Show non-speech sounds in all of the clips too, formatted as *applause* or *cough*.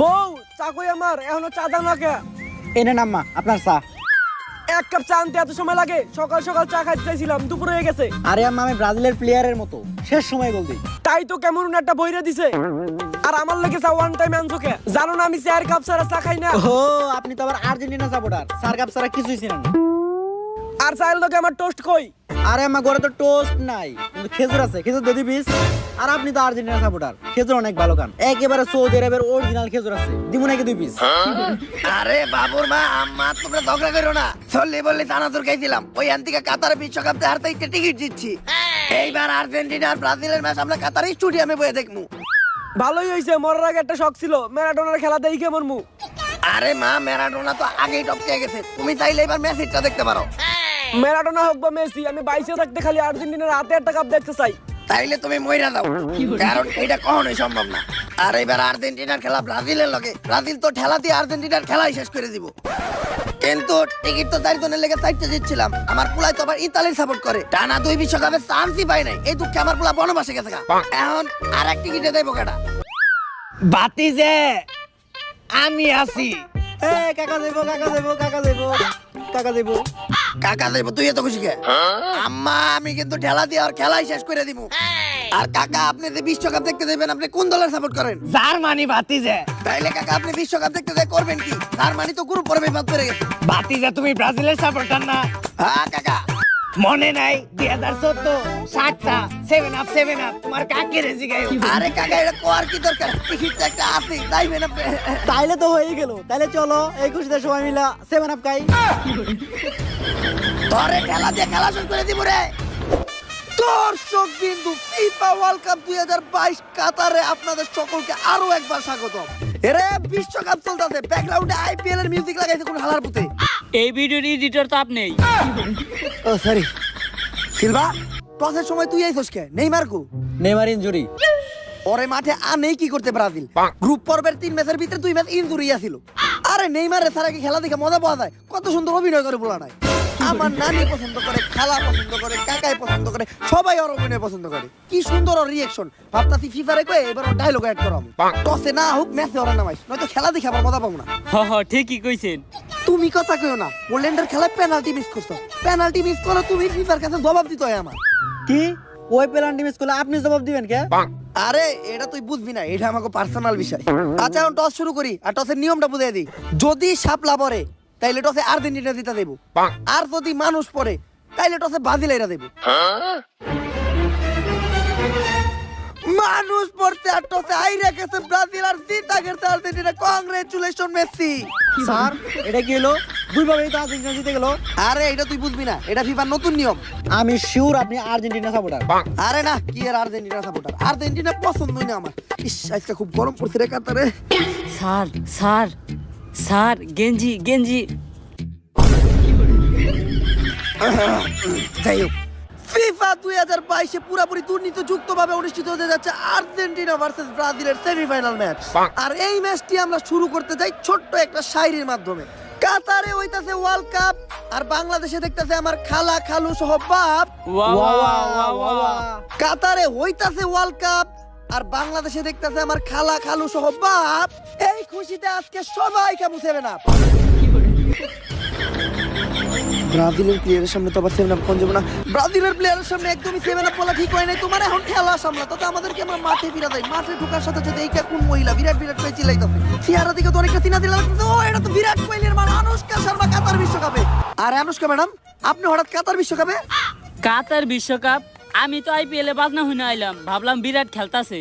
বউ চা কই আমার? এখনও চা দাও না কে এনে নাম্মা আপনার চা। এক কাপ চা আনতে এত সময় লাগে? সকাল সকাল চা খাইতে চাইছিলাম দুপুর হয়ে গেছে। আরে আম্মা আমি ব্রাজিলের প্লেয়ারের মতো। শেষ সময় গোল দিই। তাই তো কেমন একটা বইরে দিছে। আর আমার লেগে চা ওয়ান টাইম আনছো কে? জানো না আমি চার কাপ ছাড়া চা খাই না। ও আপনি তো আবার আর্জেন্টিনা সাপোর্টার। সার কাপ সারা কিছুই ছিলেন না। আর চাইল তোকে আমার টোস্ট কই? আরে আমার ঘরে তো টোস্ট নাই কিন্তু খেজুর আছে খেজুর দিদি পিস আর আপনি তো আর্জেন্টিনা সাপোর্টার খেজুর অনেক ভালো খান। একেবারে সৌদি আরবের অরিজিনাল খেজুর আছে দিব নাকি দুই পিস আরে বাবুর মা আম্মা তোমরা ঝগড়া করো না। চললে বললে চানাচুর খাইছিলাম ওই থেকে কাতারে বিশ্বকাপ হারতে ইচ্ছে টিকিট দিচ্ছি এইবার আর্জেন্টিনা আর ব্রাজিলের ম্যাচ আমরা কাতারে স্টুডিয়ামে বয়ে দেখমু। ভালোই হয়েছে মরার আগে একটা শখ ছিল ম্যারাডোনার খেলা দেখে মরমু। আরে মা ম্যারাডোনা তো আগেই টপকে গেছে তুমি চাইলে এবার ম্যাচটা দেখতে পারো। ম্যারাডোনা হোক বা মেসি আমি বাইশে থাকতে খালি আর্জেন্টিনার হাতে একটা কাপ দেখতে চাই। তাইলে তুমি মইরা দাও। কারণ এটা কখনোই সম্ভব না। আর এবার আর্জেন্টিনার খেলা ব্রাজিলের লগে। ব্রাজিল তো ঠেলা দিয়ে আর্জেন্টিনার খেলাই শেষ করে দিব। কিন্তু টিকিট তো চারজনের লেগে চারটে জিতছিলাম। আমার পুলাই তো আবার ইতালির সাপোর্ট করে। টানা দুই বিশ্বকাপের চান্সই পাই নাই। এই দুঃখে আমার পুলা বনবাসে গেছে গা। এখন আর এক টিকিটে দেবো কেটা বাতি যে আমি আছি। এ কাকা দেবো কাকা দেবো কাকা দেবো কাকা দেবো। কাকা দেবো তুই এত খুশি কে? আম্মা আমি কিন্তু ঠেলা দিয়ে আর খেলাই শেষ করে দিব আর কাকা আপনি যে বিশ্বকাপ দেখতে দেবেন আপনি কোন দলের সাপোর্ট করেন? জার্মানি বাতিজে তাইলে কাকা আপনি বিশ্বকাপ দেখতে যাই করবেন কি? তার মানে তো গ্রুপ পর্বে বাদ করে গেছে। বাতিজে তুমি ব্রাজিলের সাপোর্টার না। হ্যাঁ কাকা। মনে নাই দুই হাজার চোদ্দ সাতটা সেভেন আপ সেভেন আপ তোমার কাকি রেজি গাই আরে কাকা এটা কোয়ার কি দরকার? টিকিট একটা আছে তাই আপনি তাইলে তো হয়ে গেল। তাইলে চলো এই খুশিতে সবাই মিলা সেভেন আপ খাই। ধরে খেলা দিয়ে খেলা শুরু করে দিব রে। দর্শক বিন্দু ফিফা ওয়ার্ল্ড কাপ দুই হাজার বাইশ কাতারে আপনাদের সকলকে আরও একবার স্বাগত এরে বিশ্বকাপ চলতেছে ব্যাকগ্রাউন্ডে আইপিএল এর মিউজিক লাগাইছে কোন হালার পুতে। এই ভিডিওর এডিটর তো আপনি। ও সরি সিলভা টসের সময় তুই আইছস কে? নেইমার কো? Neymar injury. ওরে মাঠে আনেই কি করতে ব্রাজিল? গ্রুপ পর্বের তিন ম্যাচের ভিতরে দুই ম্যাচ ইনজুরি আছিল। আরে নেইমারের কি খেলা দেখে মজা পাওয়া যায়। কত সুন্দর অভিনয় করে বলা নাই আমার নানি পছন্দ করে খেলা পছন্দ করে কাকাই পছন্দ করে সবাই ওর অভিনয় পছন্দ করে। কি সুন্দর ওর রিয়েকশন ভাবতাছি ফিফারে কয়ে এবার ওর ডায়লগ অ্যাড করাম। টসে না হোক ম্যাচে ওরা নামাইস। নয়তো খেলা দেখে আবার মজা পাবো না। হ হ ঠিকই কইছেন। তুমি কথা কইও না। পোল্যান্ডের খেলায় পেনাল্টি মিস করছ। পেনাল্টি মিস করো তুমি ফিফার কাছে জবাব দিতে হয় আমার। কি? ওই পেনাল্টি মিস করলে আপনি জবাব দিবেন কে? আরে এটা তুই বুঝবি না। এটা আমাকে পার্সোনাল বিষয়। আচ্ছা এখন টস শুরু করি। আর টসের নিয়মটা বুঝিয়ে দিই। যদি সাপলা পরে তাইলে টসে আর্জেন্টিনা দিতে দেবো। আর যদি মানুষ পরে তাইলে টসে ব্রাজিলেরা দেবো। মানুষ পড়তে আর টসে আইরা গেছে ব্রাজিল আর জিতা গেছে আর্জেন্টিনা। Congratulation Messi. স্যার এটা কি হলো? দুইভাবেই তো আর্জেন্টিনা জিতে গেল। আরে এটা তুই বুঝবি না। এটা ফিফার নতুন নিয়ম। আমি শিওর আপনি আর্জেন্টিনা সাপোর্টার আরে না কি আর আর্জেন্টিনা সাপোর্টার আর্জেন্টিনা পছন্দই না আমার। ইস আজকে খুব গরম পড়ছে রে কাতারে। স্যার স্যার স্যার গেঞ্জি গেঞ্জি। যাই হোক। ফিফা দুই হাজার বাইশে পুরাপুরি দুর্নীতিযুক্ত ভাবে অনুষ্ঠিত হতে যাচ্ছে আর্জেন্টিনা ভার্সেস ব্রাজিলের সেমিফাইনাল ম্যাচ। আর এই ম্যাচটি আমরা শুরু করতে যাই ছোট্ট একটা শায়রির মাধ্যমে। কাতারে হইতাছে ওয়ার্ল্ড কাপ আর বাংলাদেশে দেখতেছে আমার খালা খালু সহ বাপ। কাতারে হইতাছে ওয়ার্ল্ড কাপ আর বাংলাদেশে দেখতেছে আমার খালা খালু সহ বাপ। এই খুশিতে আজকে সবাই কেমন আপ ব্রাজিলের প্লেয়ারের সামনে তো আবার সেভেন আপ কোন না। ব্রাজিলের প্লেয়ারের সামনে একদমই সেভেন আপ বলা ঠিক হয় নাই। তোমার এখন খেলা সামলা তাতে আমাদেরকে আমরা মাঠে ফিরা দেয়। মাঠে ঢোকার সাথে সাথে এই কোন মহিলা? বিরাট বিরাট করে চিল্লাইতেছে। চেহারা দিকে তো অনেকটা চিনা এটা তো বিরাট কোহলির মানে। অনুষ্কা শর্মা কাতার বিশ্বকাপে। আরে অনুষ্কা ম্যাডাম, আপনি হঠাৎ কাতার বিশ্বকাপে? কাতার বিশ্বকাপ? আমি তো আইপিএল এ বাজনা হইনা আইলাম ভাবলাম বিরাট খেলতাছে।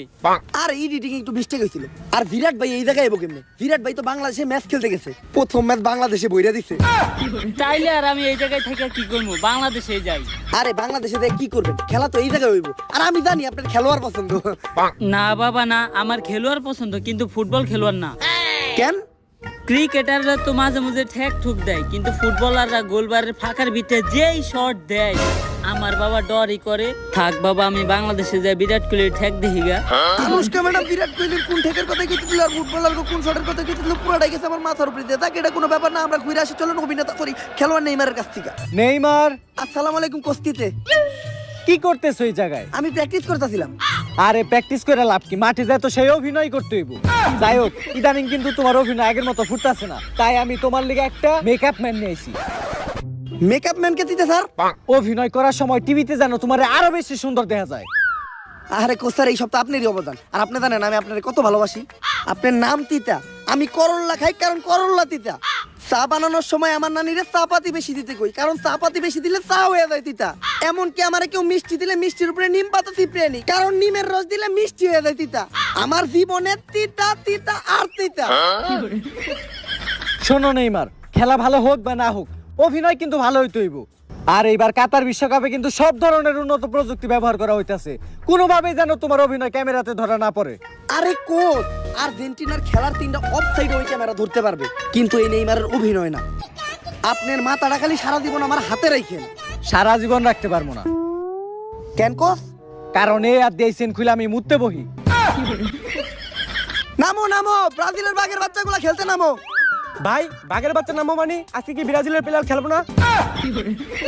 আর এডিটিং একটু মিস্টেক হয়েছিল। আর বিরাট ভাই এই জায়গায় এবো কেমনে? বিরাট ভাই তো বাংলাদেশে ম্যাচ খেলতে গেছে। প্রথম ম্যাচ বাংলাদেশে বইরা দিছে। তাইলে আর আমি এই জায়গায় থেকে কি করব? বাংলাদেশে যাই। আরে বাংলাদেশে দেখে কি করবেন খেলা তো এই জায়গায় হইব। আর আমি জানি আপনার খেলোয়াড় পছন্দ। না বাবা না আমার খেলোয়াড় পছন্দ কিন্তু ফুটবল খেলোয়াড় না। কেন? ক্রিকেটাররা তো মাঝে মাঝে ঠেক ঠুক দেয় কিন্তু ফুটবলাররা গোলবারের ফাঁকার ভিতরে যেই শট দেয় আমার বাবা ডরই করে। থাক বাবা আমি বাংলাদেশে যাই বিরাট কোহলির ঠেক দেখি গা। অনুষ্কা ম্যাডাম বিরাট কোহলির কোন ঠেকের কথা কিছু দিল আর ফুটবলার কোন শটের কথা কিছু দিল পুরোটাই গেছে আমার মাথার উপরে দিয়ে। তাকে এটা কোনো ব্যাপার না আমরা ঘুরে আসি। চলেন অভিনেতা সরি খেলোয়াড় নেইমারের কাছ থেকে। নেইমার! আসসালামু আলাইকুম কস্তিতে। কি করতেছো এই জায়গায়? আমি প্র্যাকটিস করতেছিলাম। আরে প্র্যাকটিস করে লাভ কি? মাঠে যায় তো সেই অভিনয় করতে হইব। যাই হোক ইদানিং কিন্তু তোমার অভিনয় আগের মতো ফুটতাছে না। তাই আমি তোমার লিগে একটা মেকআপ ম্যান নিয়েছি মেকআপ ম্যানকে দিতে স্যার? অভিনয় করার সময় টিভিতে যেন তোমার আরও বেশি সুন্দর দেখা যায়। আরে কোস্তার এই সপ্তাহ আপনারই অবদান। আর আপনি জানেন আমি আপনার কত ভালোবাসি। আপনার নাম তিতা। আমি করল্লা খাই কারণ করল্লা তিতা। চা বানানোর সময় আমার নানিরে চা পাতি বেশি দিতে কই, কারণ চা পাতি বেশি দিলে চা হয়ে যায় তিতা। এমনকি আমার কেউ মিষ্টি দিলে মিষ্টির উপরে নিম পাতা চিপড়ে নি, কারণ নিমের রস দিলে মিষ্টি হয়ে যায় তিতা। আমার জীবনে তিতা তিতা আর তিতা। শোনো নেইমার, খেলা ভালো হোক বা না হোক, অভিনয় কিন্তু ভালো হইতে হইব। আর এইবার কাতার বিশ্বকাপে কিন্তু সব ধরনের উন্নত প্রযুক্তি ব্যবহার করা হইতাছে। কোনোভাবেই যেন তোমার অভিনয় ক্যামেরাতে ধরা না পড়ে। আরে কোচ আর্জেন্টিনার খেলার তিনটা অফ সাইড ওই ক্যামেরা ধরতে পারবে কিন্তু এই নেইমারের অভিনয় না। আপনার মাথাটা খালি সারা জীবন আমার হাতে রাখেন সারা জীবন রাখতে পারব না। কেন কোচ কারণ এই আর দিয়েছেন খুলে আমি মুততে বহি। নামো নামো ব্রাজিলের বাঘের বাচ্চাগুলো খেলতে নামো। ভাই বাঘের বাচ্চা নামো মানে? আজকে কি ব্রাজিলের প্লেয়ার খেলব না?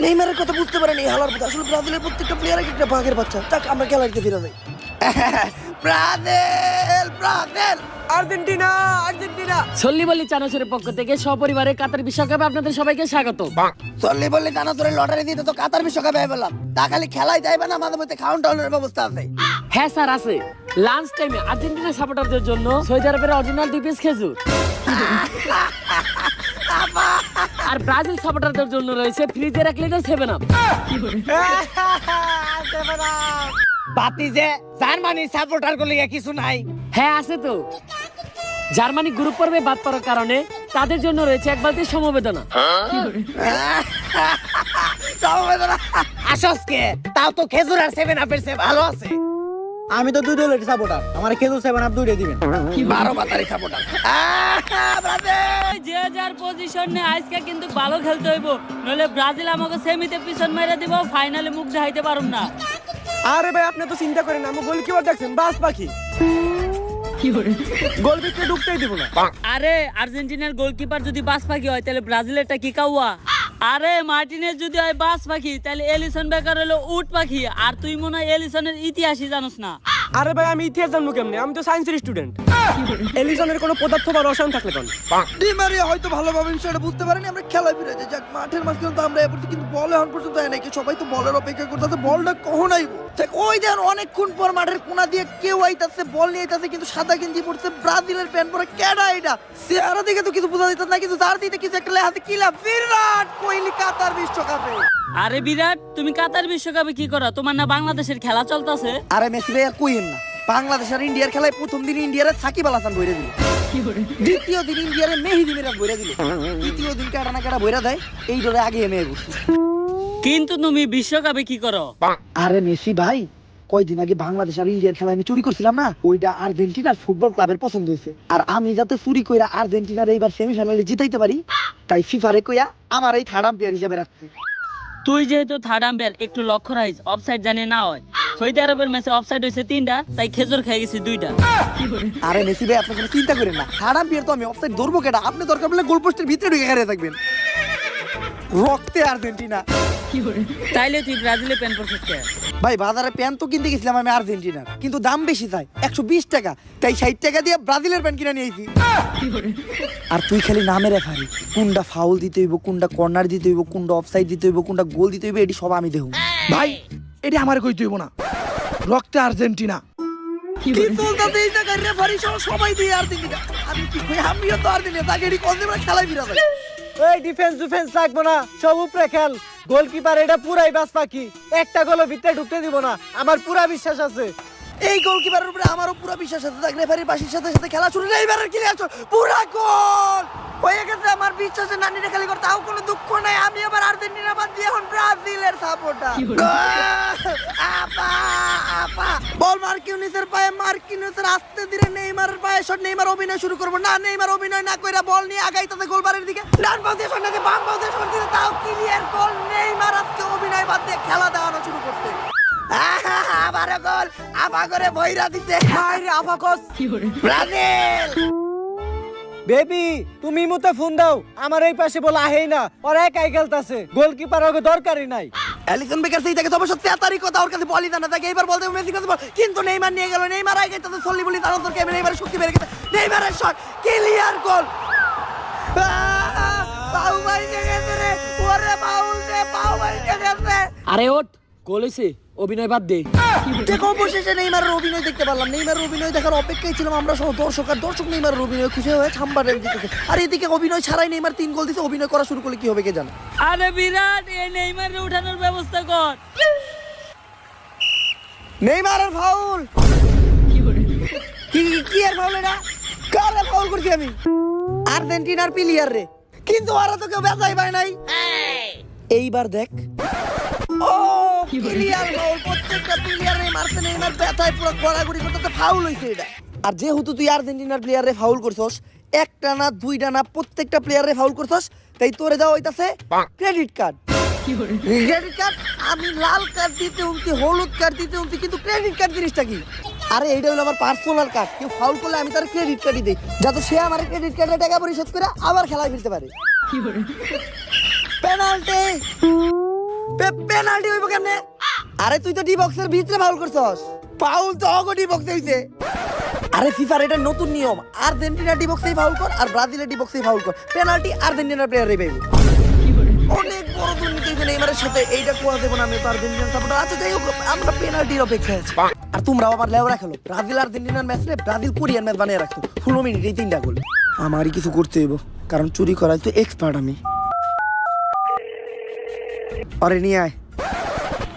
নেইমারের কথা বুঝতে পারেনি হালার কথা আসলে ব্রাজিলের প্রত্যেকটা প্লেয়ার একটা বাঘের বাচ্চা। তাক আমরা খেলাতে ফিরে যাই। *laughs* Brazil Brazil. Argentina Argentina. সল্লি বল্লি চানাচুরের পক্ষ থেকে সপরিবারে কাতার বিশ্বকাপে আপনাদের সবাইকে স্বাগত। জানা লটারি দিতে তো কাতার বিশ্বকাপে তা খালি খেলাই যাইবে না মাঝে মধ্যে খাউন টাউনের ব্যবস্থা আছে। হ্যাঁ স্যার আছে। লাঞ্চ টাইমে আর্জেন্টিনা সাপোর্টারদের জন্য সৌদি আরবের অরিজিনাল দুই পিস খেজুর। আর ব্রাজিল সাপোর্টারদের জন্য রয়েছে ফ্রিজের এক লিটার সেভেন আপ বাতি যে জার্মানি সাপোর্টার গুলি কিছু নাই। হ্যাঁ আছে তো। জার্মানি গ্রুপ পর্বে বাদ পড়ার কারণে তাদের জন্য রয়েছে এক বালতি সমবেদনা। আসসকে তাও তো খেজুর আর সেভেন আপের সে ভালো আছে। আমি তো দুই দলের সাপোর্টার আমার খেজুর সেভেন আপ দুইটা দিবেন। বারো বাতারি সাপোর্টার যে যার পজিশন নে আজকে কিন্তু ভালো খেলতে হইব। নলে ব্রাজিল আমাকে সেমিতে পিছন মেরে দিব ফাইনালে মুখ দেখাইতে পারুম না। আরে ভাই আপনি তো চিন্তা করেন না আমি গোলকিপার দেখছেন বাস পাখি। গোল ঢুকতেই দিব না। আরে আর্জেন্টিনার গোলকিপার যদি বাস পাখি হয় তাহলে ব্রাজিলেরটা কি কাউয়া? আরে মার্টিনের যদি হয় বাস পাখি, তাহলে এলিসন বেকার হলো উট পাখি, আর তুই মনে হয় এলিসনের ইতিহাসই জানোস না। আরে ভাই, আমি ইতিহাস জানব কেমনে? আমি তো সায়েন্সের স্টুডেন্ট *laughs* এলিজনের কোনো পদার্থ বা রসায়ন থাকলে কোন ডিমারিয়া হয়তো ভালোভাবে বিষয়টা বুঝতে পারেনি আমরা খেলায় ফিরে যাই। যাক মাঠের মাঝখানে তো আমরা এবার কিন্তু বল এখন পর্যন্ত হয় নাকি সবাই তো বলের অপেক্ষা করতেছে বলটা কখন আইব? দেখ ওই দেন অনেকক্ষণ পর মাঠের কোনা দিয়ে কেউ আইতাছে বল নিয়ে আইতাছে কিন্তু সাদা গেঞ্জি পড়ছে ব্রাজিলের প্যান্ট পরে কেডা এটা? চেহারা দেখে তো কিছু বোঝা যেত না কিন্তু তার দিতে কিছু একটা লেহাতে কিলা বিরাট কোহলি কাতার বিশ্বকাপে। আরে বিরাট তুমি কাতার বিশ্বকাপে কি করো? তোমার না বাংলাদেশের খেলা চলতেছে। আরে মেসি ভাই আর কইেন না। বাংলাদেশ আর ইন্ডিয়ার খেলায় প্রথম দিন ইন্ডিয়ারে সাকিব আল হাসান বইরে দিল। দ্বিতীয় দিন ইন্ডিয়ারে মেহিদি মিরাজ বইরা দিল। তৃতীয় দিন কাটা না কাটা বইরা দেয় এই ডরে আগে এমে বসে। কিন্তু তুমি বিশ্বকাপে কি করো? আরে মেসি ভাই কয়দিন আগে বাংলাদেশ আর ইন্ডিয়ার খেলা আমি চুরি করছিলাম না? ওইটা আর্জেন্টিনার ফুটবল ক্লাবের পছন্দ হয়েছে। আর আমি যাতে চুরি কইরা আর্জেন্টিনার এইবার সেমিফাইনালে জিতাইতে পারি তাই ফিফারে কইয়া আমার এই থার্ড আম্পায়ার হিসাবে রাখছে। তুই যেহেতু থার্ড আম্পায়ার একটু লক্ষ্য রাখিস অফসাইড জানে না হয়। সৌদি আরবের ম্যাচে অফসাইড হয়েছে তিনটা, তাই খেজুর খেয়ে গেছি দুইটা। আরে মেসি ভাই, আপনি চিন্তা করেন না। থার্ড আম্পায়ার তো আমি অফসাইড ধরবো কেটা আপনি দরকার পড়লে গোল পোস্টের ভিতরে ঢুকে হারিয়ে থাকবেন। রক্তে আর্জেন্টিনা। তাইলে তুই ব্রাজিলে প্যান পড়ছিস কে? ভাই বাজারে প্যান্ট তো কিনতে গেছিলাম আমি আর্জেন্টিনার। কিন্তু দাম বেশি চাই একশো বিশ টাকা। তাই ষাট টাকা দিয়ে ব্রাজিলের প্যান্ট কিনে নিয়েছি আর তুই খালি নামে রেফারি কোনটা ফাউল দিতে হইব কোনটা কর্নার দিতে হইব কোনটা অফসাইড দিতে হইব কোনটা গোল দিতে হইব এটি সব আমি দেখব ভাই এটি আমার কই তুইব না। রক্তে আর্জেন্টিনা। সবাই দিয়ে আর্জেন্টিনা। আমি কি আমিও তো আর্জেন্টিনা তাকে এটি কোন দিন খেলায় ফিরা যায় এই ডিফেন্স ডিফেন্স লাগবো না। সব উপরে খেল। গোলকিপার এটা পুরাই বাস পাখি একটা গোলও ভিতরে ঢুকতে দিব না। আমার পুরা বিশ্বাস আছে। এই গোলকিপারের উপরে আমারও পুরো বিশ্বাস আছে। দেখ রেফারির বাসির সাথে সাথে খেলা শুরু। এইবারের কি আছো পুরা গোল হয়ে গেছে আমার বিশ্বাসে নানিরে খালি করে তাও কোনো দুঃখ নাই। আমি আবার আর্জেন্টিনা বাদ দিয়ে এখন ব্রাজিলের সাপোর্টার আপা আপা! বল মার্কিউনিসের পায়ে মার্কিউনিসের আস্তে ধীরে নেইমারের পায়ে শট। নেইমার অভিনয় শুরু করব। না নেইমার অভিনয় না কইরা বল নিয়ে আগাই তাতে গোলবারের দিকে। ডান পাশ শট নাকি বাম পাশ দিয়ে শট দিতে তাও ক্লিয়ার গোল নেইমার আজকে অভিনয় বাদ দিয়ে খেলা আবা করে বইরা দিতে। আরে আফাকস ব্রাজিল বেবি তুমি মুতে ফোন দাও। আমার এই পাশে বলে আহেই না। ওর একাই খেলতাছে গোলকিপার ওকে দরকারই নাই। অ্যালিসন বেকার সেই দেখে সবার সত্যি তারই কথা ওর কাছে বলি না তাকে এবার বলতে কাছে বল। কিন্তু নেইমার নিয়ে গেল নেইমার আগে তাদের সল্লি বলি তার অন্তর কেমন নেইমারের শক্তি বেড়ে গেছে। নেইমারের শট ক্লিয়ার গোল। পাউ মারিতে গেছে রে। ওরে বাউল রে পাউ মারিতে গেছে। আরে ওঠ গোল হয়েছে অভিনয় বাদ দে। দেখো অবশেষে নেইমারের অভিনয় দেখতে পারলাম। নেইমারের অভিনয় দেখার অপেক্ষায় ছিলাম আমরা সহ দর্শক আর দর্শক নেইমারের অভিনয় খুশি হয়ে ছাম্বার আর এদিকে অভিনয় ছাড়াই নেইমার তিন গোল দিতে অভিনয় করা শুরু করলে কি হবে কে জানে? আরে বিরাট এই নেইমারে উঠানোর ব্যবস্থা কর। নেইমারের ফাউল কি কি আর ফাউল এটা? কারে ফাউল করছি আমি? আর্জেন্টিনার প্লেয়ার রে। কিন্তু ওরা তো কেউ বেজাই পায় নাই। এইবার দেখ। ও প্লেয়ার ফাউল প্রত্যেকটা প্লেয়ার রে মারছে নেইমার ব্যথায় পুরো গড়াগড়ি করতে ফাউল হইছে এটা। আর যেহেতু তুই আর্জেন্টিনার প্লেয়ারে ফাউল করছস একটা না দুইটা না প্রত্যেকটা প্লেয়ারে ফাউল করছস তাই তোরে দেওয়া হইতাছে ক্রেডিট কার্ড ক্রেডিট কার্ড আমি লাল কার্ড দিতে উনতি হলুদ কার্ড দিতে উনতি কিন্তু ক্রেডিট কার্ড জিনিসটা কি? আরে এইটা হলো আমার পার্সোনাল কার্ড কেউ ফাউল করলে আমি তার ক্রেডিট কার্ডই দেই। যাতে সে আমার ক্রেডিট কার্ডে টাকা পরিশোধ করে আবার খেলায় ফিরতে পারে। পেনাল্টি পেনাল্টি হইব কেমনে? আরে তুই তো ডি বক্সের ভিতরে ফাউল করছস। ফাউল তো অগো ডি বক্সে হইছে। আরে ফিফার এটা নতুন নিয়ম। আর্জেন্টিনা ডি বক্সেই ফাউল কর আর ব্রাজিলের ডি বক্সেই ফাউল কর। পেনাল্টি আর্জেন্টিনার প্লেয়ারই পাইবে। অনেক বড় দুর্নীতি হয়েছে নেইমারের সাথে। এইটা কোয়া দেবো না, আমি তো আর্জেন্টিনার সাপোর্টার আচ্ছা যাই হোক, আমরা পেনাল্টির অপেক্ষায় আছি। আর তোমরাও আবার লেওরা খেলো। ব্রাজিল আর্জেন্টিনার ম্যাচ রে ব্রাজিল কোরিয়ান ম্যাচ বানিয়ে রাখতো। ষোলো মিনিট এই তিনটা গোল আমারই কিছু করতে হইব। কারণ চুরি করায় তো এক্সপার্ট আমি। আরে নিয়ে আয়।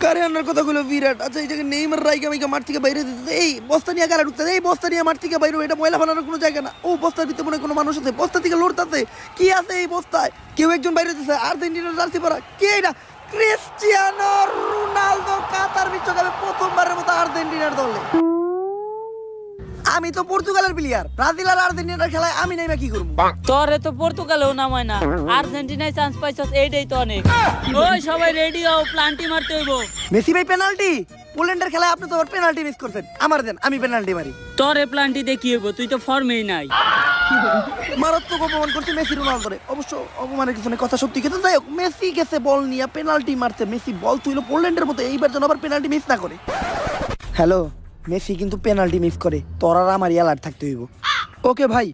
কারে আনার বিরাট? আচ্ছা এই জায়গায় নেইমার রাইকা মাইকা মাঠ থেকে বাইরে দিতে এই, বস্তা নিয়ে গালা ঢুকতে এই, বস্তা নিয়ে মাঠ থেকে বাইরে এটা ময়লা বানানোর কোনো জায়গা না। ও, বস্তার ভিতরে মনে কোনো মানুষ আছে। বস্তা থেকে লড়তাছে। কি আছে এই বস্তায়? কেউ একজন বাইরে দিতেছে আর্জেন্টিনার জার্সি পরা। কে এটা? ক্রিস্টিয়ানো রোনালদো কাতার বিশ্বকাপে প্রথমবারের মতো আর্জেন্টিনার দলে। আমি তো পর্তুগালের প্লেয়ার ব্রাজিল আর আর্জেন্টিনার খেলায় আমি নেই বা কি করব? তোরে তো পর্তুগালেও নামায় না। আর্জেন্টিনায় চান্স পাইছস এইটাই তো অনেক। ওই সবাই রেডি হও প্লান্টি মারতে হইব। মেসি ভাই পেনাল্টি পোল্যান্ডের খেলায় আপনি তো আবার পেনাল্টি মিস করছেন। আমার দেন আমি পেনাল্টি মারি। তোরে প্লান্টি দেখি কি হইব? তুই তো ফর্মেই নাই। মারাত্মক অপমান করছে মেসি রোনালদোরে। অবশ্য অপমানের কিছু নেই কথা সত্যি। কিন্তু যাই হোক মেসি গেছে বল নিয়ে পেনাল্টি মারতে। মেসি বল তুইলো পোল্যান্ডের মতো এইবার যেন আবার পেনাল্টি মিস না করে। হ্যালো? মেসি কিন্তু পেনাল্টি মিস করে। তোর আর আমার অ্যালার্ট থাকতে হইব। ওকে ভাই,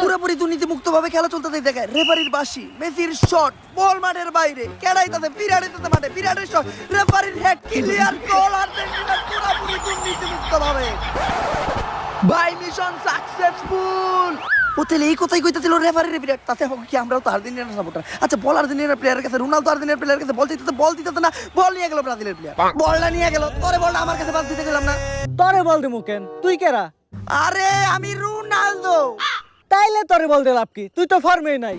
পুরোপুরি দুর্নীতি মুক্ত ভাবে খেলা চলতে দেখায় রেফারির বাসি মেসির শট বল মাঠের বাইরে। কেড়াই তাতে বিরাট তাতে মাঠে। বিরাটের শট রেফারির হেড ক্লিয়ার গোল আর্জেন্টিনা পুরোপুরি দুর্নীতি মুক্ত ভাবে ভাই মিশন সাকসেসফুল ও তাহলে এই কথাই কইতেছিল রেফারির বিরাট। তাতে হোক কি আমরাও তো আর্জেন্টিনার সাপোর্টার আচ্ছা বল আর্জেন্টিনার প্লেয়ারের কাছে রোনালদো আর্জেন্টিনার প্লেয়ারের কাছে বল দিতে বল দিতে না বল নিয়ে গেল ব্রাজিলের প্লেয়ার বলটা নিয়ে গেল তোরে বলটা আমার কাছে বাদ দিতে গেলাম না। তরে বল দিমু কেন? তুই কেরা আরে আমি রোনালদো। তাইলে তরে বল দে লাভ কি? তুই তো ফর্মেই নাই।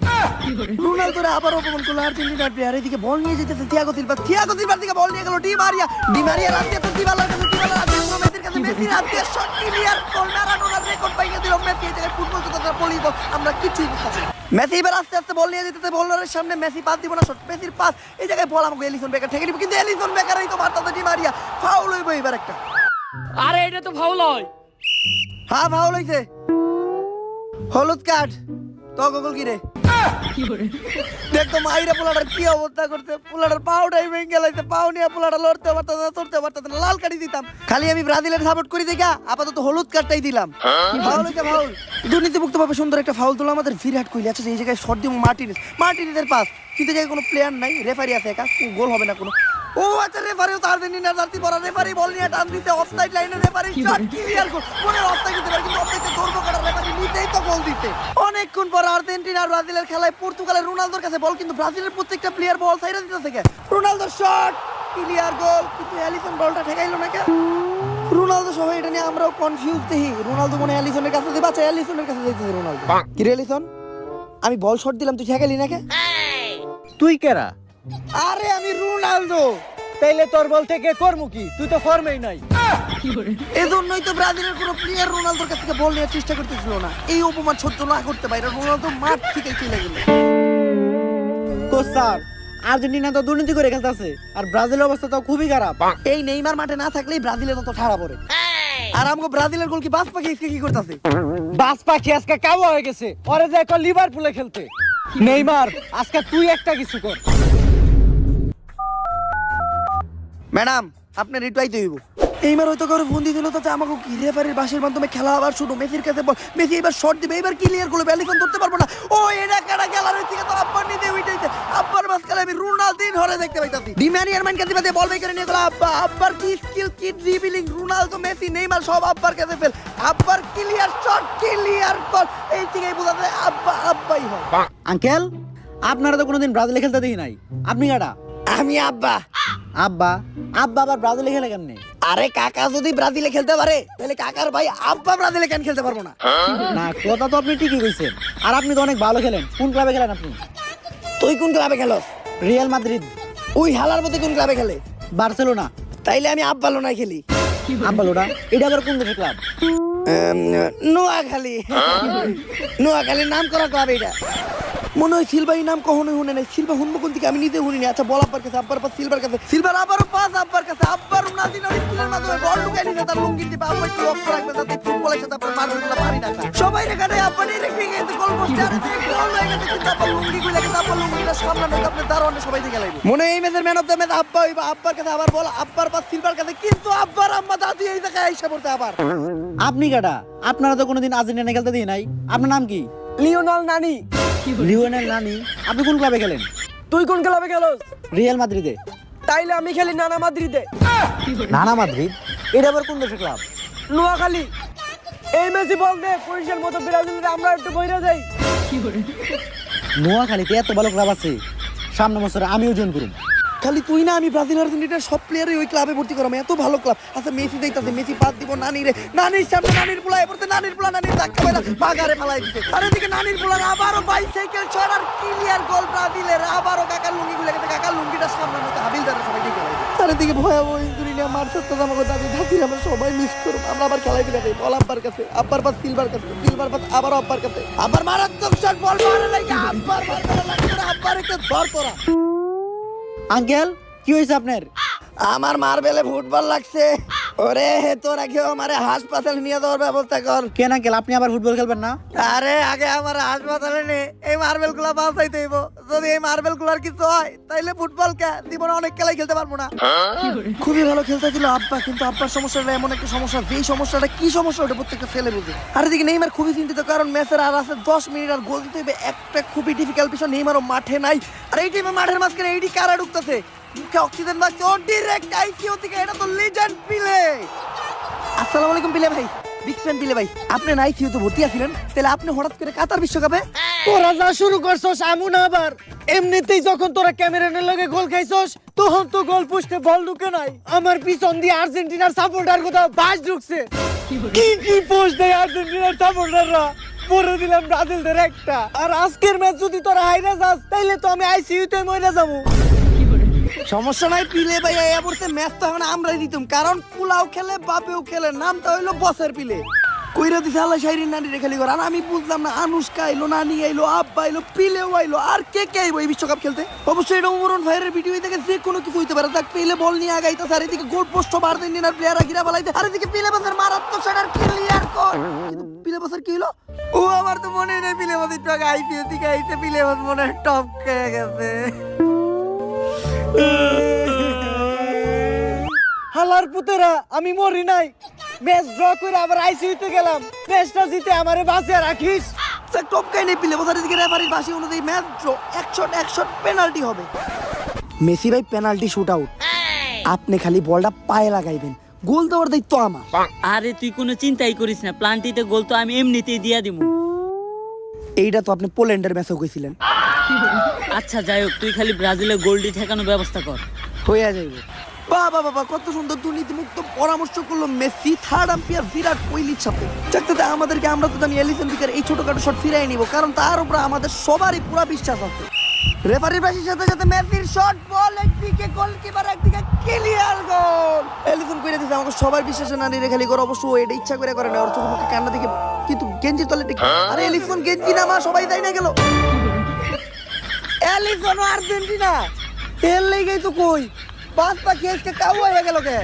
রোনালদোরে আবার অপমান করল আর্জেন্টিনার প্লেয়ার এদিকে বল নিয়ে যেতেছে থিয়াগো সিলভা। থিয়াগো সিলভার দিকে বল নিয়ে গেল ডি মারিয়া। ডি মারিয়া রাতে তো দিবালার কাছে মেসির কাছে। মেসি রাতে শট ক্লিয়ার রেকর্ড মেসি এই জায়গায় ফুটবল তো বলিব আমরা কিছুই বুঝতেছি মেসি এবার আস্তে আস্তে বল নিয়ে বলারের সামনে মেসি পাস দিব না শট। মেসির পাস এই জায়গায় বল আমাকে এলিসন বেকার ঠেকে দিব কিন্তু এলিসন বেকারই তো মারতাছে ডি মারিয়া। ফাউল হইব এবার একটা। আরে এটা তো ফাউল হয়। হ্যাঁ ফাউল হইছে। হলুদ কার্ড। তো গোগল কি রে? দেখতো মাইরা পোলাটার কি অবস্থা করতে পোলাটার পাউটাই ভেঙে লাইছে পাও নিয়ে পোলাটা লড়তে পারতো না, চড়তে পারতো না, লাল কাটি দিতাম। খালি আমি ব্রাজিলের সাপোর্ট করি দেখা, আপাতত হলুদ কার্ডটাই দিলাম। ফাউল হইছে ফাউল। দুর্নীতিমুক্ত ভাবে সুন্দর একটা ফাউল তোলা আমাদের বিরাট কোহলি আচ্ছা এই জায়গায় শর্ট দিব মার্টিনিস। মার্টিনিসের পাস কিন্তু জায়গায় কোনো প্লেয়ার নাই রেফারি আছে একা। গোল হবে না কোনো। ও আচ্ছা রেফারিও তো আর্জেন্টিনার জার্সি পরা। রেফারি বল নিয়ে টান দিতে অফসাইড লাইনে রেফারি শট ক্লিয়ার গোল মনে অফসাইড দিতে পারে, কিন্তু অফসাইডে ধরবো কাটা তো গোল দিতে। অনেকক্ষণ পর আর্জেন্টিনা আর ব্রাজিলের খেলায় পর্তুগালের রোনালদোর কাছে বল কিন্তু ব্রাজিলের প্রত্যেকটা প্লেয়ার বল সাইডে দিতে থেকে রোনালদোর শট ক্লিয়ার গোল কিন্তু অ্যালিসন বলটা ঠেকাইলো না কেন রোনালদো সহ এটা নিয়ে আমরাও কনফিউজ দেখি রোনালদো মনে অ্যালিসনের কাছে দেবে আচ্ছা অ্যালিসনের কাছে যাইতেছে রোনালদো। কি রে অ্যালিসন আমি বল শট দিলাম তুই ঠেকালি না কে? তুই কেরা? আরে আমি রোনালদো। তাইলে তোর বল থেকে করমু কি? তুই তো ফর্মেই নাই। এজন্যই তো ব্রাজিলের কোনো প্লেয়ার রোনালদোর কাছ থেকে বল নেওয়ার চেষ্টা করতেছিল না। এই অপমান সহ্য না করতে পারে রোনালদো মাঠ থেকে চলে গেল। কোচ স্যার আর্জেন্টিনা তো দুর্নীতি করে খেলতেছে আর ব্রাজিলের অবস্থা তো খুবই খারাপ। এই নেইমার মাঠে না থাকলেই ব্রাজিলের মতো ঠাড়া পড়ে। আর আমাকে ব্রাজিলের গোল কি বাস পাখি কি করতেছে? বাস পাখি আজকে কাবু হয়ে গেছে ওরে যে এখন লিভারপুলে খেলতে। নেইমার আজকে তুই একটা কিছু কর। ম্যাডাম আপনার একটু আইতে হইব এইবার হয়তো কারও ফোন দিয়ে দিল তাতে আমাকে কি রেফারির বাসের মাধ্যমে খেলা আবার শুরু মেসির কাছে বল মেসি এবার শট দিবে এবার ক্লিয়ার করবে ব্যালিফোন ধরতে পারব না। ও এটা কাটা গ্যালারি থেকে তো আব্বার নিতে উইটাইছে আব্বার মাঝখানে আমি রোনালদিন হরে দেখতে পাইতাছি। ডিম্যানিয়ার ম্যান কাছে বল বাই করে নিয়ে গেল আব্বা আব্বার কি স্কিল কি ড্রিবলিং রোনালদো মেসি নেইমার সব আব্বার কাছে ফেল আব্বার ক্লিয়ার শট ক্লিয়ার কল এই থেকেই বোঝা যায় আব্বা আব্বাই হয়। আঙ্কেল আপনারা তো কোনোদিন ব্রাজিলে খেলতে দেখি নাই। আপনি কাটা আমি আব্বা। আব্বা আব্বা আবার ব্রাজিলে খেলে কেমনে? আরে কাকা যদি ব্রাজিলে খেলতে পারে তাহলে কাকার ভাই আব্বা ব্রাজিলে কেন খেলতে পারব না? না কথা তো আপনি ঠিকই কইছেন। আর আপনি তো অনেক ভালো খেলেন। কোন ক্লাবে খেলেন আপনি? তুই কোন ক্লাবে খেলো? Real Madrid. ওই হালার মধ্যে কোন ক্লাবে খেলে? বার্সেলোনা। তাইলে আমি আব্বা লোনায় খেলি। আব্বালোটা এটা আবার কোন দেশের ক্লাব? নোয়াখালী। নাম করা ক্লাব এটা মনে হয় নাম কখনোই শুনে নাই। শুনব কোন থেকে আমি নিজে আচ্ছা আব্বার কাছে আব্বার কাছে। আব্বার কাছে। আব্বার স্কিলের মাধ্যমে বল ঢুকাই তার একটু লক্ষ্য রাখবে পারি না। সবাই রেখে গোল লুঙ্গি সবাই দিকে লাগবে মনে এই ম্যান অফ দ্য ম্যাচ আব্বা হইবা আব্বার কাছে আবার বল, আব্বার পাস সিলভার কাছে। কিন্তু আব্বার আইসা পড়তে আবার। আপনি কাটা আপনারা তো কোনোদিন আর্জেন্টিনা খেলতে দেখি নাই। আপনার নাম কি? লিওনাল নানি। লিওনেল নানি আপনি কোন ক্লাবে খেলেন? তুই কোন ক্লাবে গেলস রিয়াল মাদ্রিদে। তাইলে আমি খেলি নানা মাদ্রিদে। নানা মাদ্রিদ? এটা আবার কোন দেশের ক্লাব? নোয়াখালী। এই মেসি বল দে পুলিশের মতো ব্রাজিলের আমরা একটু বইরা যাই। নোয়াখালীতে এত ভালো ক্লাব আছে সামনে বছরে আমিও জয়েন করুন খালি তুই না, আমি ব্রাজিল আর্জেন্টিনার সব প্লেয়ারই ওই ক্লাবে ভর্তি করাম। এত ভালো ক্লাব আচ্ছা মেসি যাইতাছে মেসি পাস দিব নানি রে নানির সামনে নানির পোলা পড়তে নানির পোলা নানির ধাক্কা মেরা বাগারে ফেলাই দিতে আর এদিকে নানির পোলার আবারও বাইসাইকেল ছড় আর ক্লিয়ার গোল ব্রাজিলের। আবারও কাকার লুঙ্গি গুলে গেছে, কাকার লুঙ্গিটা সামনে মতো হাবিলদার সবাই ভয়াবহ ইঞ্জুরি নিয়ে মারতে তো দাদি দাদি আমরা সবাই মিস করব। আমরা আবার খেলাই দিলে বল আব্বার কাছে আব্বার পাস সিলভার কাছে সিলভার পাস আবার আব্বার কাছে। আবার মারাত্মক শট বল মারে আব্বার আব্বার ধর আঙ্কেল কি হয়েছে আপনার? আমার মার্বেলে ফুটবল লাগছে। ওরে তোরা কেউ আমারে হাসপাতালে নিয়ে যাওয়ার ব্যবস্থা কর। কেন আঙ্কেল আপনি আবার ফুটবল খেলবেন না? আরে আগে আমার হাসপাতালে নে এই মার্বেলগুলা বাঁচাইতে হইব যদি এই মার্বেলগুলার কিছু হয় তাইলে ফুটবল কে? জীবনে অনেক খেলাই খেলতে পারব না। খুবই ভালো খেলতে ছিল আব্বা কিন্তু আব্বার সমস্যাটা এমন একটা সমস্যা। যেই সমস্যাটা কি সমস্যা ওটা প্রত্যেকটা ছেলে বুঝে। আর এদিকে নেইমার খুবই চিন্তিত কারণ ম্যাচের আর আছে দশ মিনিট আর গোল দিতে হবে। একটা খুবই ডিফিকাল্ট বিষয় নেইমারও মাঠে নাই। আর এই টাইমে মাঠের মাঝখানে এইটি কারা ঢুকতেছে? মুখে অক্সিজেন ও ডিরেক্ট আইসিইউ থেকে এটা তো লিজেন্ড পিলে আসসালামু আলাইকুম পিলে ভাই। বিগ ফ্যান পিলে ভাই আপনি ভর্তি আছিলেন? তাহলে আপনি হঠাৎ করে কাতার বিশ্বকাপে? তোরা যা শুরু করছস আবার। এমনিতেই যখন তোরা ক্যামেরানের লগে গোল খাইছস তখন তো গোল পোস্টে বল ঢুকে নাই। আমার পিছন দিয়ে আর্জেন্টিনার সাপোর্টার কোথাও বাস ঢুকছে। কি কি পোস্ট দেয় আর্জেন্টিনার সাপোর্টাররা পরে দিলাম ব্রাজিলদের একটা। আর আজকের ম্যাচ যদি তোরা হাইরা যাস তাইলে তো আমি আইসিইউতে মরে যাব। সমস্যা নাই, পিলে ভাই আয়া পড়ছে ম্যাচ তো এখন আমরাই দিতাম। কারণ পুলাও খেলে, বাপেও খেলে নামটা হইল বসের পিলে। কইরা দিছে, আল্লাহ শাইরিন নানি রে খালি আর আমি বুঝলাম না, আনুষ্কা আইলো, নানি আইলো, আব্বা আইলো, পিলেও আইলো, আর কে কে আইবো এই বিশ্বকাপ খেলতে? অবশ্যই এটা উমরন ভাইয়ের ভিডিও থেকে যে কোনো কিছু হইতে পারে। দেখ পিলে বল নিয়ে আগাইতে আর এদিকে গোল পোস্ট বার দিন আর প্লেয়ার গিরা বালাইতে আর এদিকে পিলে বাসের মারাত্মক শট আর ক্লিয়ার কর কিন্তু পিলে বাসের কি হলো ও, আমার তো মনে নেই পিলে বাসের আগে আইপিএস থেকে আইতে পিলে বাস মনে হয় টপ খেয়ে গেছে। হালার পুতেরা আমি মরি নাই। ম্যাচ ড্র করে আবার আইসিইউতে গেলাম। ম্যাচটা জিতে আমারে বাঁচিয়ে রাখিস। স্যার টপ কাই নেই পিলে বোঝার দিকে রেফারির বাসি অনুযায়ী ম্যাচ ড্র এক শট এক শট পেনাল্টি হবে। মেসি ভাই পেনাল্টি শুট আউট আপনি খালি বলটা পায়ে লাগাইবেন। গোল দেওয়ার দায়িত্ব আমার। আরে তুই কোনো চিন্তাই করিস না। প্লান্টিতে গোল তো আমি এমনিতেই দিয়া দিব এইটা তো আপনি পোল্যান্ডের ম্যাচও কইছিলেন। আচ্ছা যাই হোক তুই খালি ব্রাজিলের গোলটি ঠেকানোর ব্যবস্থা কর। হইয়া যাইব। বাবা বাবা কত সুন্দর দুর্নীতিমুক্ত পরামর্শ করল মেসি থার্ড আম্পিয়ার বিরাট কোহলির সাথে। চাকতে আমাদেরকে আমরা তো জানি এলিসন বিকার এই ছোটখাটো শট ফিরাই নিব কারণ তার উপর আমাদের সবারই পুরা বিশ্বাস আছে। বাসির সাথে সাথে মেসির শট বল একদিকে গোলকিপার একদিকে ক্লিয়ার গোল দিছে আমাকে সবার বিশ্বাসে না খালি করে অবশ্য এটা ইচ্ছা করে করে না চোখে মুখে কান্না দেখে কিন্তু গেঞ্জি তলে আরে এলিসন গেঞ্জি না মা সবাই তাই না গেল। Alisson Argentina. এর লেগেই তো কই পাঁচ পাখি আজকে কাউ হয়ে গেল কে?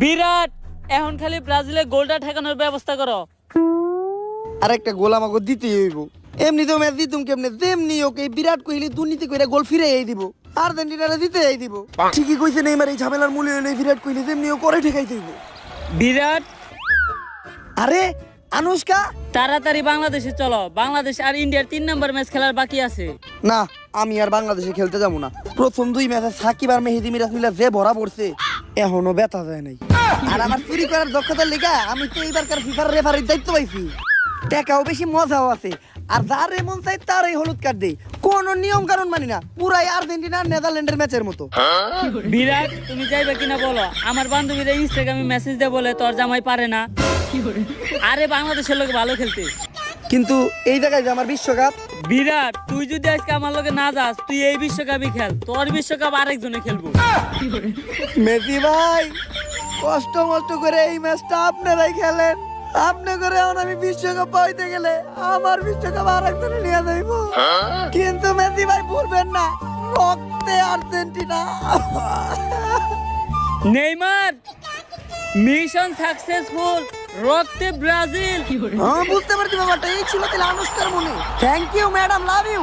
বিরাট এখন খালি ব্রাজিলের গোলটা ঠেকানোর ব্যবস্থা করো। আর একটা গোল আমাকে দিতেই হইব। এমনিতেও ম্যাচ দিতুম কেমনে? তেমনি ওকে বিরাট কোহলি দুর্নীতি করে গোল ফিরে এই দিব আর্জেন্টিনারে দিতে এই দিব। ঠিকই কইছে নেইমার এই ঝামেলার মূলে হইলে বিরাট কোহলি তেমনিও করে ঠেকাই দিব বিরাট? আরে আনুষ্কা? তাড়াতাড়ি বাংলাদেশে চলো। বাংলাদেশ আর ইন্ডিয়ার তিন নম্বর ম্যাচ খেলার বাকি আছে। না আমি আর বাংলাদেশে খেলতে যাব না। প্রথম দুই ম্যাচে সাকিব আর মেহেদি মিরাজ মিলা যে ভরা পড়ছে এখনও ব্যথা যায় নাই। আর আমার চুরি করার দক্ষতার লেগা আমি তো এইবারকার ফিফার রেফারির দায়িত্ব পাইছি। টাকাও বেশি মজাও আছে আর যার এমন চাই তার এই হলুদ কার্ড দেই। কোন নিয়ম কানুন মানি না। পুরাই আর্জেন্টিনা নেদারল্যান্ডের ম্যাচের মতো। বিরাট তুমি যাইবে কিনা বলো? আমার বান্ধবীরা ইনস্টাগ্রামে মেসেজ দেয় বলে তোর জামাই পারে না। আরে বাংলাদেশের লোক ভালো খেলতে। কিন্তু এই জায়গায় যে আমার বিশ্বকাপ। বিরাট তুই যদি আজকে আমার লগে না যাস তুই এই বিশ্বকাপই খেল। তোর বিশ্বকাপ আরেকজনে খেলব। মেসি ভাই কষ্ট মষ্ট করে এই ম্যাচটা আপনারাই খেলেন। আপনি করে এখন আমি বিশ্বকাপ পাইতে গেলে আমার বিশ্বকাপ আর একজনে নিয়ে যাইব। কিন্তু মেসি ভাই ভুলবেন না রক্তে আর্জেন্টিনা। নেইমার মিশন সাকসেসফুল রক্তে ব্রাজিল। হ্যাঁ বুঝতে পারছি ব্যাপারটা এই ছিল তাহলে আনুষ্কার মনে। Thank you madam love you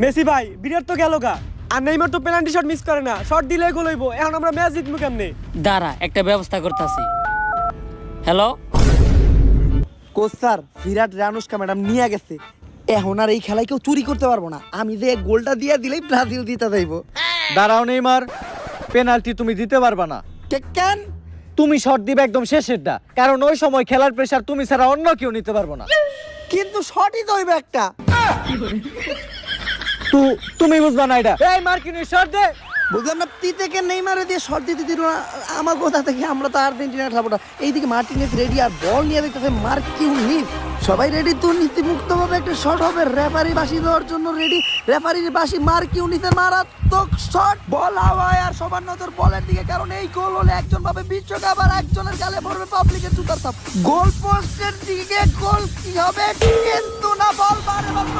Messi ভাই বিরাট তো গেল গা। আর নেইমার তো পেনাল্টি শট মিস করে না। শট দিলে গোল হইব। এখন আমরা ম্যাচ জিতবো কেমনে? দাঁড়া একটা ব্যবস্থা করতেছি। হ্যালো? কোচ স্যার বিরাট রে আনুষ্কা ম্যাডাম নিয়ে গেছে। এখন আর এই খেলায় কেউ চুরি করতে পারব না। আমি যে গোলটা দিয়ে দিলেই ব্রাজিল দিতে যাইবো। দাঁড়াও নেইমার পেনাল্টি তুমি দিতে পারবা না। কে- কেন? তুমি শট দিবে একদম শেষেরটা কারণ ওই সময় খেলার প্রেসার তুমি ছাড়া অন্য কেউ নিতে পারব না। কিন্তু শটই তো হইবে একটা। তু তুমি বুঝবা না এটা। এই মার্কিনি শট দে। বুঝলাম না থেকে নেইমারে দিয়ে শট দিতে দিল না। আমার কথা থেকে? আমরা তো আর্জেন্টিনার সাপোর্টার এইদিকে মার্টিনেস রেডি আর বল নিয়ে দেখতেছে মার্ক কিউ মিস সবাই রেডি তো নীতিমুক্ত ভাবে একটা শট হবে। রেফারি বাসি দেওয়ার জন্য রেডি রেফারির বাসি মার কিউ নিতে মারাত্মক শট বল হাওয়ায় আর সবার নজর বলের দিকে, কারণ এই গোল হলে একজন পাবে বিশ্বকাপ আর একজনের গালে পড়বে পাবলিকের জুতার সাপ গোল পোস্টের দিকে গোল কি হবে? কিন্তু না, বল মারে মাত্র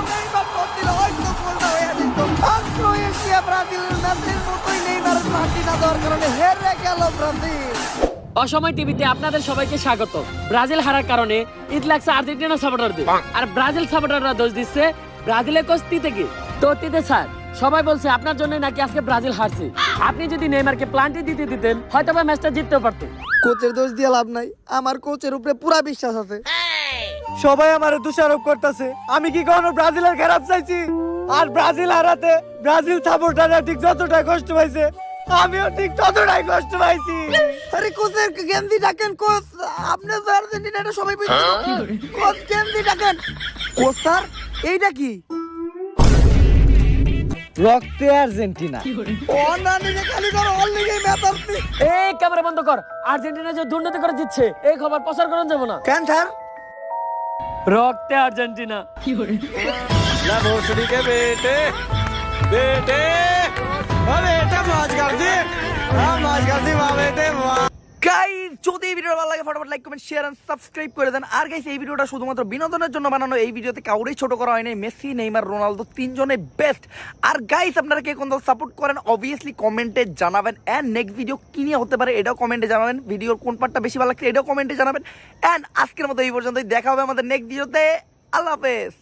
গেল ব্রাজিল। অসময় টিভিতে আপনাদের সবাইকে স্বাগত। ব্রাজিল হারার কারণে ঈদ লাগছে আর্জেন্টিনা সাপোর্টারদের আর ব্রাজিল সাপোর্টাররা দোষ দিচ্ছে ব্রাজিলের কোচ তিতেকে তো তিতে স্যার সবাই বলছে আপনার জন্য নাকি আজকে ব্রাজিল হারছে। আপনি যদি নেইমারকে প্লান্টি দিতে দিতেন হয়তো বা ম্যাচটা জিততেও পারতো। কোচের দোষ দিয়ে লাভ নাই। আমার কোচের উপরে পুরা বিশ্বাস আছে। সবাই আমার দোষারোপ করতেছে। আমি কি কখনো ব্রাজিলের খারাপ চাইছি? আর ব্রাজিল হারাতে ব্রাজিল সাপোর্টাররা ঠিক যতটা কষ্ট পাইছে আমিও ঠিক ততটাই কষ্ট পাইছি। আরে কোচের গেন্দি ডাকেন কোচ আপনি তো আর্জেন্টিনাটা সবাই বুঝতে কোচ গেন্দি ডাকেন। কোচ স্যার এইটা কি? রক্তে আর্জেন্টিনা। ও না নিজে খালি ধরো অল লিগে ম্যাচ আসছে। এই ক্যামেরা বন্ধ কর। আর্জেন্টিনা যে দুর্নীতি করে জিতছে এই খবর প্রচার করা যাবে না। কেন স্যার? রক্তে আর্জেন্টিনা। যদি এই ভালো লাগে লাইক শেয়ার সাবস্ক্রাইব করে দেন। আর গাইস এই শুধুমাত্র বিনোদনের জন্য বানানো, এই ছোট করা হয়নি। মেসি রোনালদো বেস্ট আর গাইস আপনারা কে কোন সাপোর্ট করেন অবভিয়াসলি জানাবেন। নেক্সট ভিডিও হতে পারে, এটাও কমেন্টে জানাবেন। কোন বেশি ভালো লাগছে, এটাও কমেন্টে জানাবেন। আজকের মতো এই দেখা হবে আমাদের নেক্সট ভিডিওতে আল্লাহ হাফেজ।